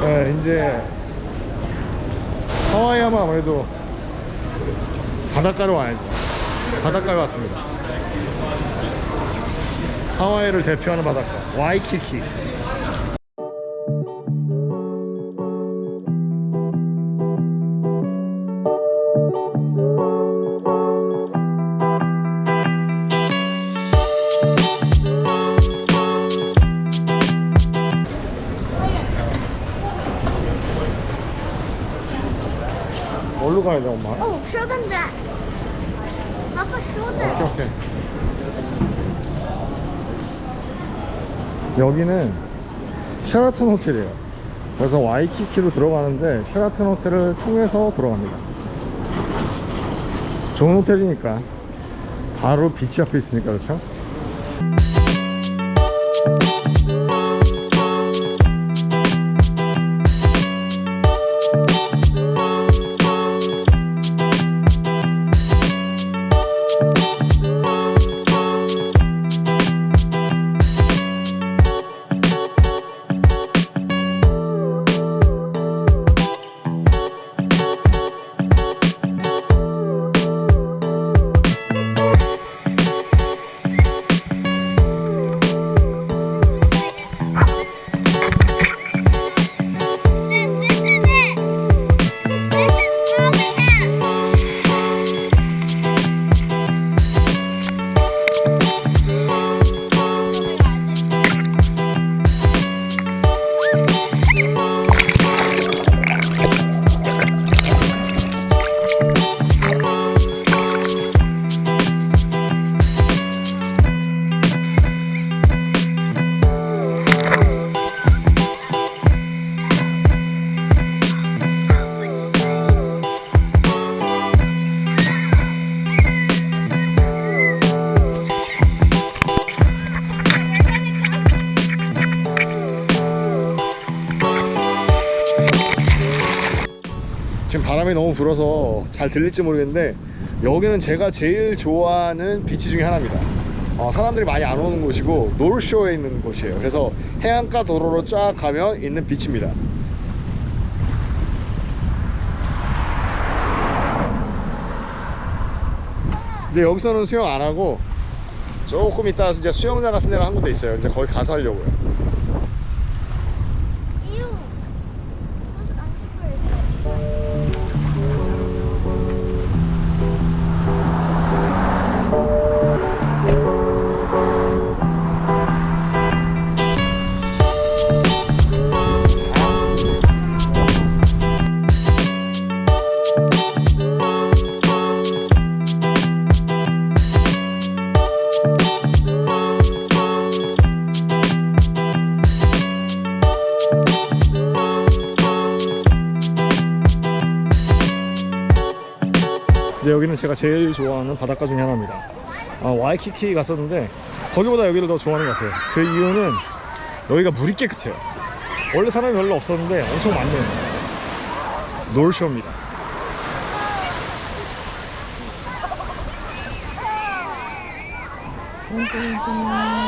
네, 이제 하와이 하면 아무래도 바닷가로 와야죠. 바닷가로 왔습니다. 하와이를 대표하는 바닷가 와이키키. 어디로 가야 돼, 엄마? Them that. Papa, show them. 오케이, 오케이. 여기는 쉐라톤 호텔이에요. 그래서 와이키키로 들어가는데 쉐라톤 호텔을 통해서 들어갑니다. 좋은 호텔이니까 바로 비치 앞에 있으니까 그렇죠? 지금 바람이 너무 불어서 잘 들릴지 모르겠는데 여기는 제가 제일 좋아하는 비치 중에 하나입니다. 어, 사람들이 많이 안 오는 곳이고 노르쇼에 있는 곳이에요. 그래서 해안가 도로로 쫙 가면 있는 비치입니다. 근데 여기서는 수영 안 하고 조금 이따 이제 수영장 같은 데가 한 군데 있어요. 이제 거기 가서 하려고요. 이제 여기는 제가 제일 좋아하는 바닷가 중에 하나입니다. 아, 와이키키 갔었는데 거기보다 여기를 더 좋아하는 것 같아요. 그 이유는 여기가 물이 깨끗해요. 원래 사람이 별로 없었는데 엄청 많네요. 놀쇼입니다. 하와이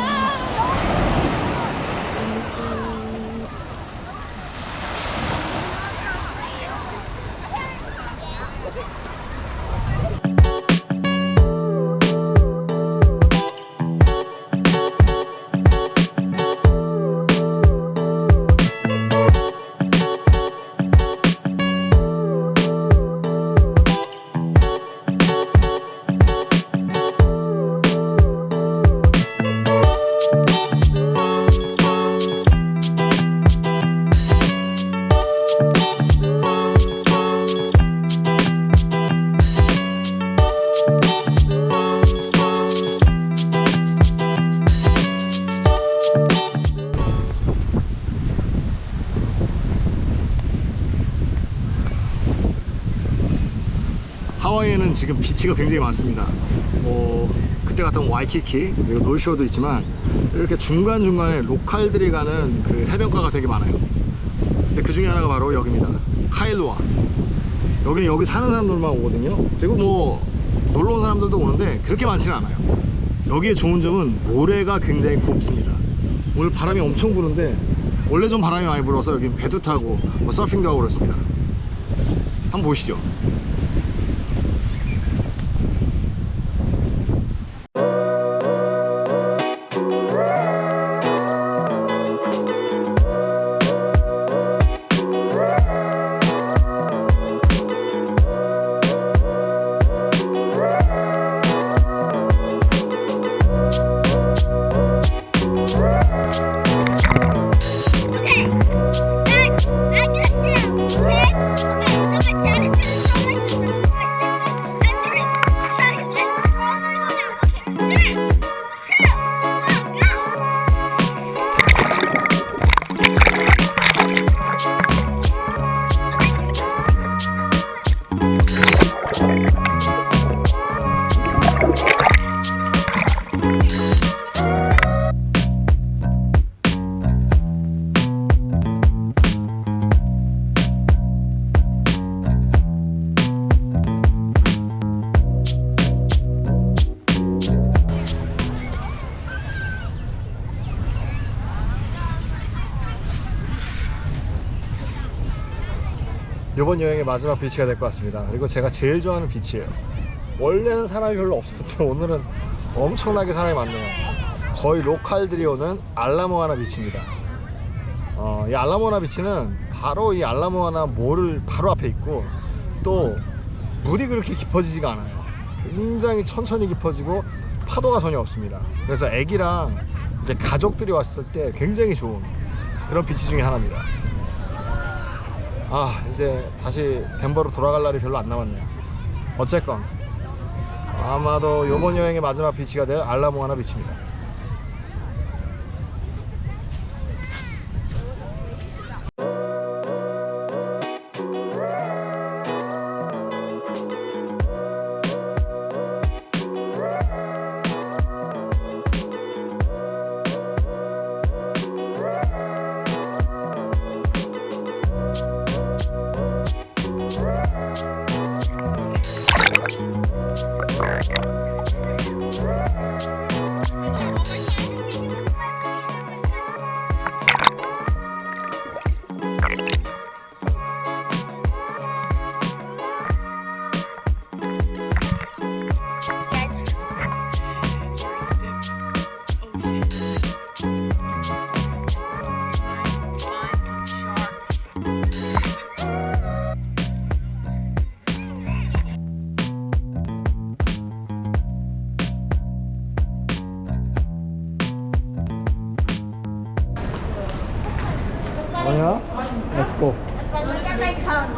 지금 비치가 굉장히 많습니다. 뭐 그때 갔던 와이키키 그리고 놀쇼도 있지만 이렇게 중간 중간에 로컬들이 가는 그 해변가가 되게 많아요. 근데 그 중에 하나가 바로 여기입니다. 카일로아. 여기는 여기 사는 사람들만 오거든요. 그리고 뭐 놀러 온 사람들도 오는데 그렇게 많지는 않아요. 여기에 좋은 점은 모래가 굉장히 곱습니다. 오늘 바람이 엄청 부는데 원래 좀 바람이 많이 불어서 여긴 배도 타고 뭐 서핑도 하고 그렇습니다. 한번 보시죠. 이번 여행의 마지막 비치가 될 것 같습니다. 그리고 제가 제일 좋아하는 비치예요. 원래는 사람이 별로 없었는데 오늘은 엄청나게 사람이 많네요. 거의 로컬들이 오는 알라모아나 비치입니다. 어, 이 알라모아나 비치는 바로 이 알라모아나 몰을 바로 앞에 있고 또 물이 그렇게 깊어지지가 않아요. 굉장히 천천히 깊어지고 파도가 전혀 없습니다. 그래서 애기랑 이제 가족들이 왔을 때 굉장히 좋은 그런 비치 중에 하나입니다. 아 이제 다시 덴버로 돌아갈 날이 별로 안 남았네요. 어쨌건 아마도 요번 여행의 마지막 비치가 될 알라모아나 비치입니다 뭐냐? Let's go look at my tongue.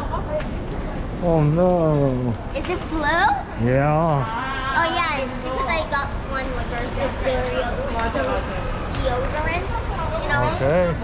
Oh no Is it blue? Yeah Oh yeah, it's because I got slime lickers, the deodorant, deodorants, you know? Okay